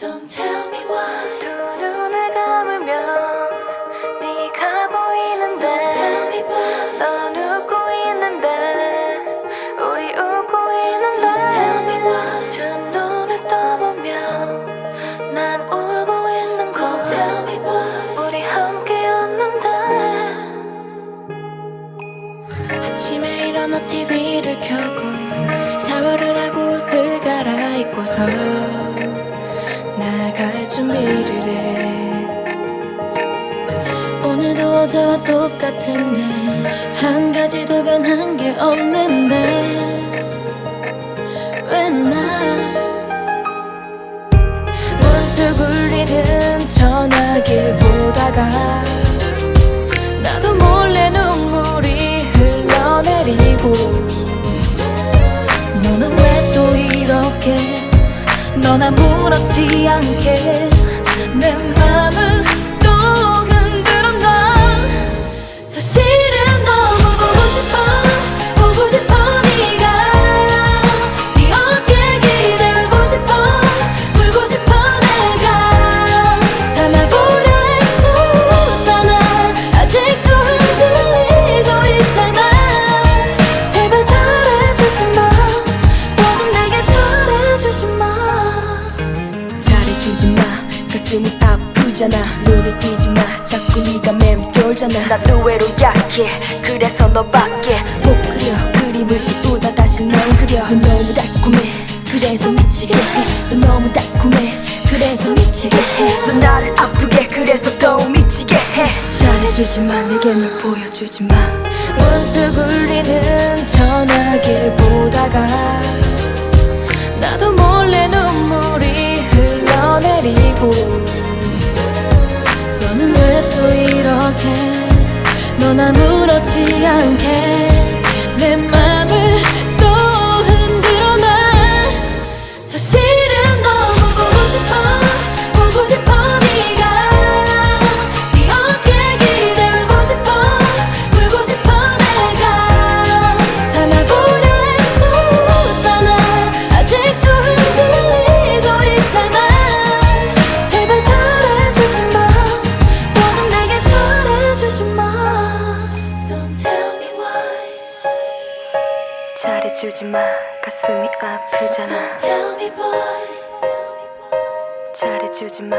Don't tell me why. 두 눈을 감으면 네가 보이는데 Don't tell me why. 넌 웃고 있는데 우리 웃고 있는데 Don't tell me why. 두 눈을 떠보면 난 울고 있는 걸 Don't tell me why. 우리 함께였는데 아침에 일어나 TV를 켜고 샤워를 하고 옷을 갈아입고서 나갈 준비를 해. 오늘도 어제와 똑같은데 한 가지도 변한 게 없는데 왜나 넌 아무렇지 않게 내 아프잖아. 눈이 띄지 마. 자꾸 네가 맴돌잖아. 난 의외로 약해 그래서 너밖에 못 그려. 그림을 지우다 다시 널 그려. 넌 너무 달콤해. 그래서 미치게 해넌 너무 달콤해. 그래서 미치게 해넌 나를 아프게. 그래서 더 미치게 해. 잘해주지 마. 내게 널 보여주지 마. 문득 울리는 아무렇지 않게 잘해주지 마. 가슴이 아프잖아. Don't tell me why 잘해주지 마.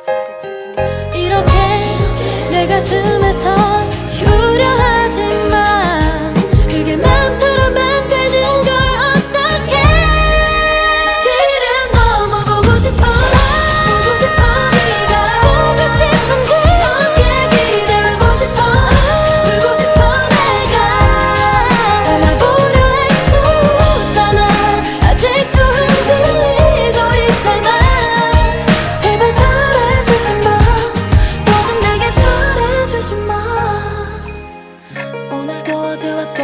잘해주지 마. 이렇게 내 가슴에서 하 오늘